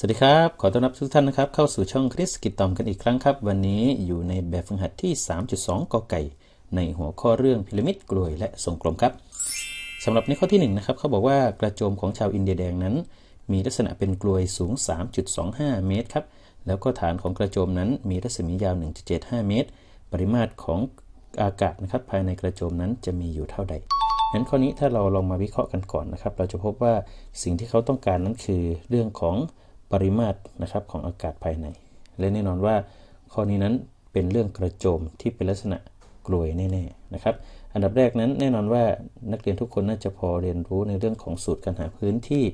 สวัสดีครับ ขอต้อนรับทุกท่านนะครับ เข้าสู่ช่องคริสกิตตอมกันอีกครั้งครับ วันนี้อยู่ในแบบฝึกหัดที่ 3.2กอไก่ ในหัวข้อเรื่องพีระมิดกลวยและทรงกลมครับสำหรับในข้อที่1นะครับเขาบอกว่ากระโจมของชาวอินเดียแดงนั้น มีลักษณะเป็นกลวยสูง 3.25 เมตรครับ แล้วก็ฐานของกระโจมนั้นมีรัศมียาว 1.75 เมตร ปริมาตรของอากาศนะครับภายในกระโจมนั้นจะมีอยู่เท่าใดนั้นข้อนี้ถ้าเราลองมาวิเคราะห์กันก่อนนะครับ เราจะพบว่าสิ่งที่เขาต้องการนั้นคือเรื่องของ ปริมาตรนะครับของอากาศภายใน และแน่นอนว่าข้อนี้นั้นเป็นเรื่องกระโจมที่เป็นลักษณะกลวยแน่ๆนะครับ อันดับแรกนั้นแน่นอนว่านักเรียนทุกคนน่าจะพอเรียนรู้ในเรื่องของสูตรการหาพื้นที่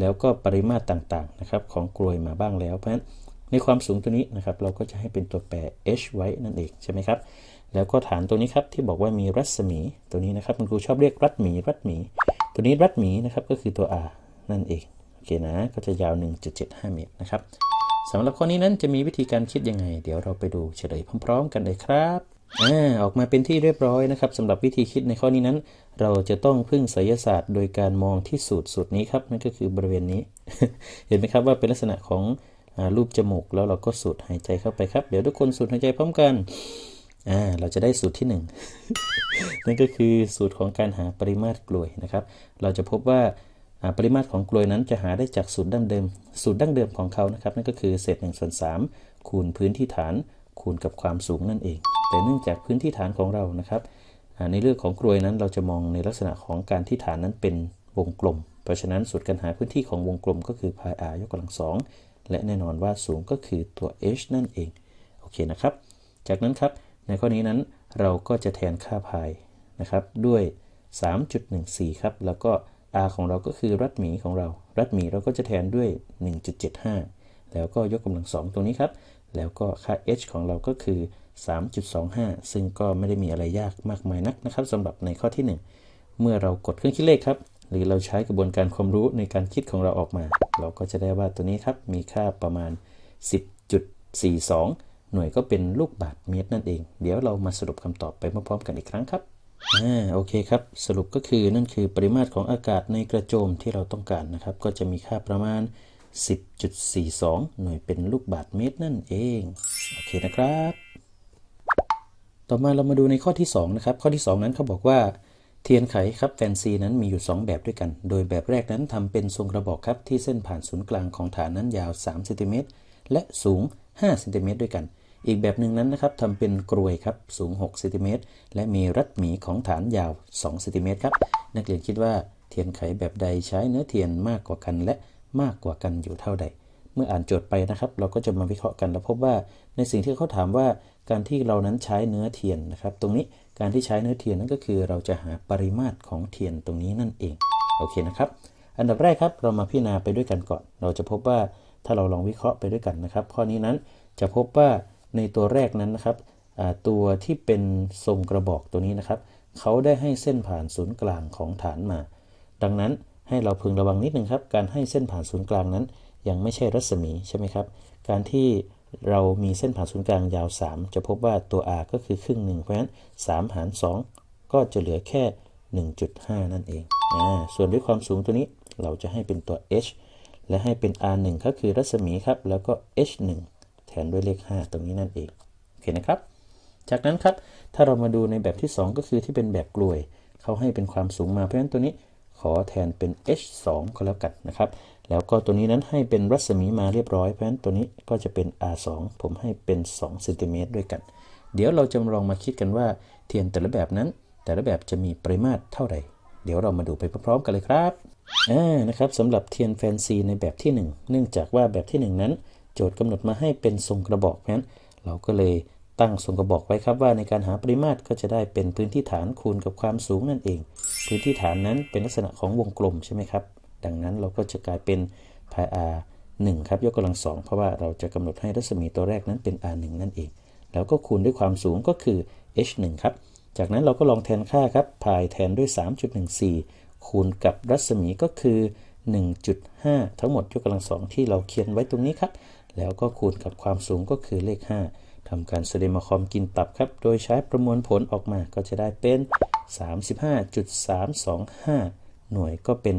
แล้วก็ปริมาตรต่างๆนะครับของกลวยมาบ้างแล้วเพราะฉะนั้นในความสูงตัวนี้นะครับเราก็จะให้เป็นตัวแปร h ไว้นั่นเองใช่ไหมครับแล้วก็ฐานตัวนี้ครับที่บอกว่ามีรัศมีตัวนี้นะครับคุณครูชอบเรียกรัศมีรัศมี ตัวนี้รัศมีนะครับก็คือตัว r นั่นเอง เคนะก็จะยาว 1.75 เมตรนะครับสำหรับข้อนี้นั้นจะมีวิธีการคิดยังไง เดี๋ยวเราไปดูเฉลยพร้อม ๆ กันเลยครับอ่าออกมาเป็นที่เรียบร้อยนะครับสำหรับวิธีคิดในข้อนี้นั้น เราจะต้องพึ่งไสยศาสตร์ โดยการมองที่สูตรสูตรนี้ครับนั่นก็คือบริเวณนี้ เห็นไหมครับว่าเป็นลักษณะของรูปจมูกแล้วเราก็สูดหายใจเข้าไปครับ เดี๋ยวทุกคนสูดหายใจพร้อมกันอ่าเราจะได้สูตรที่ 1 นั่นก็คือสูตรของการหาปริมาตรกลวยนะครับ เราจะพบว่า ปริมาตรของกลวยนั้นจะหาได้จากสูตรดั้งเดิม สูตรดั้งเดิมของเขานะครับนั่นก็คือเศษ1ส่วน3คูณพื้นที่ฐานคูณกับความสูงนั่นเอง แต่เนื่องจากพื้นที่ฐานของเรานะครับในเรื่องของกลวยนั้นเราจะมองในลักษณะของการที่ฐานนั้นเป็นวงกลม เพราะฉะนั้นสูตรการหาพื้นที่ของวงกลมก็คือ pi r ยกกำลังสองและแน่นอนว่าสูงก็คือตัว h นั่นเองโอเคนะครับ จากนั้นครับในข้อนี้นั้นเราก็จะแทนค่า pi นะครับด้วย 3.14 ครับแล้วก็ r ของเราก็คือรัศมีของเรา รัศมีเราก็จะแทนด้วย 1.75 แล้วก็ยกกำลังสองตรงนี้ครับ แล้วก็ค่า h ของเราก็คือ 3.25 ซึ่งก็ไม่ได้มีอะไรยากมากมายนักนะครับสำหรับในข้อที่ 1 เมื่อเรากดเครื่องคิดเลขครับ หรือเราใช้กระบวนการความรู้ในการคิดของเราออกมา เราก็จะได้ว่าตัวนี้ครับมีค่าประมาณ 10.42 หน่วยก็เป็นลูกบาศก์เมตรนั่นเอง เดี๋ยวเรามาสรุปคำตอบไปพร้อมๆกันอีกครั้งครับ อ่าโอเคครับ สรุปก็คือนั่นคือปริมาตรของอากาศในกระโจมที่เราต้องการนะครับ ก็จะมีค่าประมาณ 10.42 หน่วยเป็นลูกบาศก์เมตรนั่นเอง โอเคนะครับ ต่อมาเรามาดูในข้อที่ 2 นะครับ ข้อที่ 2 นั้นเขาบอกว่าเทียนไขครับแฟนซีนั้นมีอยู่ 2 แบบด้วยกัน โดยแบบแรกนั้นทำเป็นทรงกระบอกครับที่เส้นผ่านศูนย์กลางของฐานนั้นยาว3เซนติเมตรและสูง5เซนติเมตรด้วยกัน อีกแบบหนึ่งนั้นนะครับทำเป็นกรวยครับสูง6เซนติเมตรและมีรัศมีของฐานยาว2เซนติเมตรครับนักเรียนคิดว่าเทียนไขแบบใดใช้เนื้อเทียนมากกว่ากัน และมากกว่ากันอยู่เท่าใด เมื่ออ่านโจทย์ไปนะครับ เราก็จะมาวิเคราะห์กันแล้วพบว่าในสิ่งที่เขาถามว่าการที่เรานั้นใช้เนื้อเทียนนะครับ ตรงนี้การที่ใช้เนื้อเทียนนั่นก็คือ เราจะหาปริมาตรของเทียนตรงนี้นั่นเองโอเคนะครับอันดับแรกครับเรามาพิจารณาไปด้วยกันก่อน เราจะพบว่าถ้าเราลองวิเคราะห์ไปด้วยกันนะครับ ข้อนี้นั้นจะพบว่า ในตัวแรกนั้นนะครับตัวที่เป็นทรงกระบอกตัวนี้นะครับเขาได้ให้เส้นผ่านศูนย์กลางของฐานมา ดังนั้นให้เราพึงระวังนิดนึงครับการให้เส้นผ่านศูนย์กลางนั้น ยังไม่ใช่รัศมีใช่ไหมครับ การที่เรามีเส้นผ่านศูนย์กลางยาว 3 จะพบว่าตัว r ก็คือครึ่งหนึ่งเพราะฉะนั้น 3 หาร 2 ก็จะเหลือแค่ 1.5 นั่นเองอส่วนด้วยความสูงตัวนี้เราจะให้เป็นตัว h และให้เป็น r1 ก็คือรัศมีครับแล้วก็ h1 แทนด้วยเลข 5 ตรงนี้นั่นเองโอเคนะครับ จากนั้นครับถ้าเรามาดูในแบบที่ 2 ก็คือที่เป็นแบบกลวย เขาให้เป็นความสูงมาเพราะฉะนั้นตัวนี้ขอแทนเป็น h2 ก็แล้วกันนะครับ แล้วก็ตัวนี้นั้นให้เป็นรัศมีมาเรียบร้อย เพราะฉะนั้นตัวนี้ก็จะเป็น r2 ผมให้เป็น2เซนติเมตรด้วยกัน เดี๋ยวเราจะลองมาคิดกันว่าเทียนแต่ละแบบนั้น แต่ละแบบจะมีปริมาตรเท่าไหร่ เดี๋ยวเรามาดูไปพร้อมๆกันเลยครับอ่านะครับสำหรับเทียนแฟนซีในแบบที่ 1 เนื่องจากว่าแบบที่ 1 นั้น โจทย์กำหนดมาให้เป็นทรงกระบอกเพราะนั้น เราก็เลยตั้งทรงกระบอกไว้ครับว่าในการหาปริมาตรก็จะได้เป็นพื้นที่ฐานคูณกับความสูงนั่นเอง พื้นที่ฐานนั้นเป็นลักษณะของวงกลมใช่ไหมครับ ดังนั้นเราก็จะกลายเป็น pi r 1ครับยกกำลังสองเพราะว่าเราจะกำหนดให้รัศมีตัวแรกนั้นเป็น r 1นั่นเอง แล้วก็คูณด้วยความสูงก็คือ h 1ครับจากนั้นเราก็ลองแทนค่าครับ pi แทนด้วย 3.14 คูณกับรัศมีก็คือ 1.5 ทั้งหมดยกกำลังสองที่เราเขียนไว้ตรงนี้ครับ แล้วก็คูณกับความสูงก็คือเลข 5ทำการโซเดียมคอมกินตับครับ โดยใช้ประมวลผลออกมาก็จะได้เป็น 35.325 หน่วยก็เป็น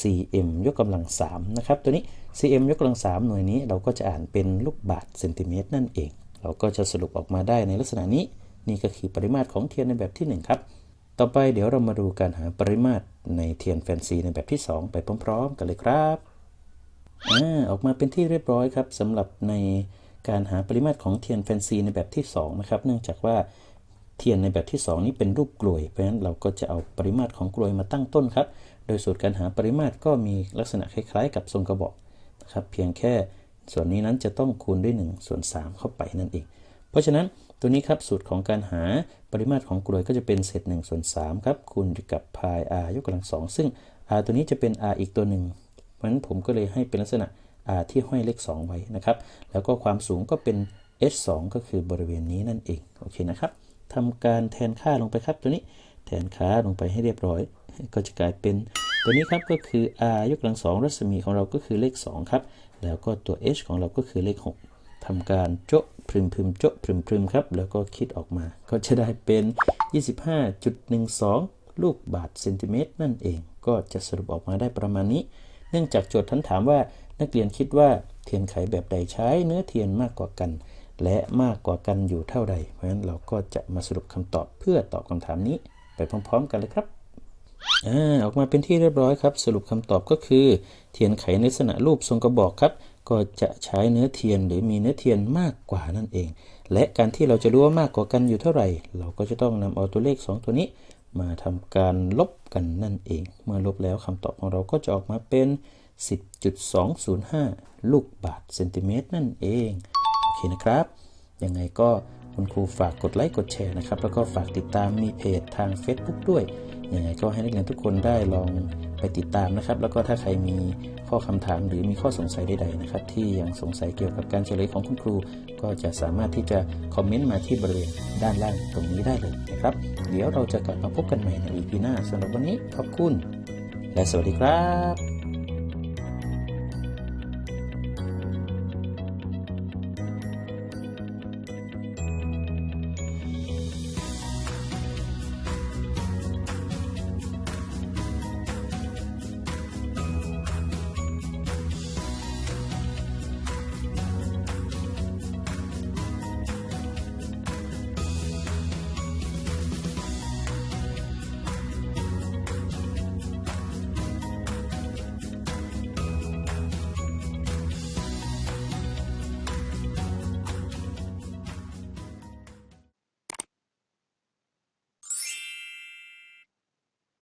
cm ยกกำลัง 3 นะครับ ตัวนี้ cm ยกกำลัง 3 หน่วยนี้เราก็จะอ่านเป็นลูกบาศก์เซนติเมตรนั่นเอง เราก็จะสรุปออกมาได้ในลักษณะนี้ นี่ก็คือปริมาตรของเทียนในแบบที่ 1 ครับ ต่อไปเดี๋ยวเรามาดูการหาปริมาตรในเทียนแฟนซีในแบบที่ 2 ไปพร้อม ๆ กันเลยครับ อออกมาเป็นที่เรียบร้อยครับสำหรับในการหาปริมาตรของเทียนแฟนซีในแบบที่2นะครับเนื่องจากว่าเทียนในแบบที่ 2 นี้เป็นรูปกลวย เพราะฉะนั้นเราก็จะเอาปริมาตรของกลวยมาตั้งต้นครับ โดยสูตรการหาปริมาตรก็มีลักษณะคล้ายๆ กับทรงกระบอกนะครับเพียงแค่ส่วนนี้นั้นจะต้องคูณด้วย1ส่วน3เข้าไปนั่นเอง เพราะฉะนั้นตัวนี้ครับสูตรของการหาปริมาตรของกลวยก็จะเป็นเศษ1ส่วน3ครับคูณกับพาย r ยกกำลังสองซึ่ง r ตัวนี้จะเป็น r อีกตัวหนึ่ง ราะฉะนั้นผมก็เลยให้เป็นลักษณะที่ห้อยเลข 2 ไว้นะครับ แล้วก็ความสูงก็เป็น h 2 ก็คือบริเวณนี้นั่นเอง โอเคนะครับทำการแทนค่าลงไปครับตัวนี้ แทนค่าลงไปให้เรียบร้อย ก็จะกลายเป็น ตัวนี้ครับก็คือ r ยกกำลังสองรัศมีของเราก็คือเลข 2 ครับ แล้วก็ตัว h ของเราก็คือเลข 6ทำการโจ๊ะพรึมพรึมโจ๊ะพรึมพรึมครับ แล้วก็คิดออกมา ก็จะได้เป็น 25.12 ลูกบาทเซนติเมตรนั่นเอง ก็จะสรุปออกมาได้ประมาณนี้ เนื่องจากโจทย์ท่านถามว่านักเรียนคิดว่าเทียนไขแบบใดใช้เนื้อเทียนมากกว่ากัน และมากกว่ากันอยู่เท่าใด เพราะฉะนั้นเราก็จะมาสรุปคำตอบเพื่อตอบคำถามนี้ไปพร้อม ๆ กันเลยครับอ่าออกมาเป็นที่เรียบร้อยครับ สรุปคำตอบก็คือ เทียนไขในลักษณะรูปทรงกระบอกครับ ก็จะใช้เนื้อเทียนหรือมีเนื้อเทียนมากกว่านั่นเอง และการที่เราจะรู้ว่ามากกว่ากันอยู่เท่าไหร่ เราก็จะต้องนำเอาตัวเลข 2 ตัวนี้ มาทำการลบกันนั่นเอง เมื่อลบแล้วคำตอบของเราก็จะออกมาเป็น 10.205 ลูกบาทเซนติเมตรนั่นเอง โอเคนะครับ ยังไงก็คุณครูฝากกดไลค์กดแชร์นะครับ แล้วก็ฝากติดตามมีเพจทาง Facebook ด้วย ยังไงก็ให้นักเรียนทุกคนได้ลองไปติดตามนะครับ แล้วก็ถ้าใครมีข้อคำถามหรือมีข้อสงสัยใด ๆนะครับ ที่ยังสงสัยเกี่ยวกับการเฉลยของคุณครู ก็จะสามารถที่จะคอมเมนต์มาที่บริเวณด้านล่างตรงนี้ได้เลยนะครับ เดี๋ยวเราจะกลับมาพบกันใหม่ในอีพีหน้าสำหรับวันนี้ขอบคุณ และสวัสดีครับ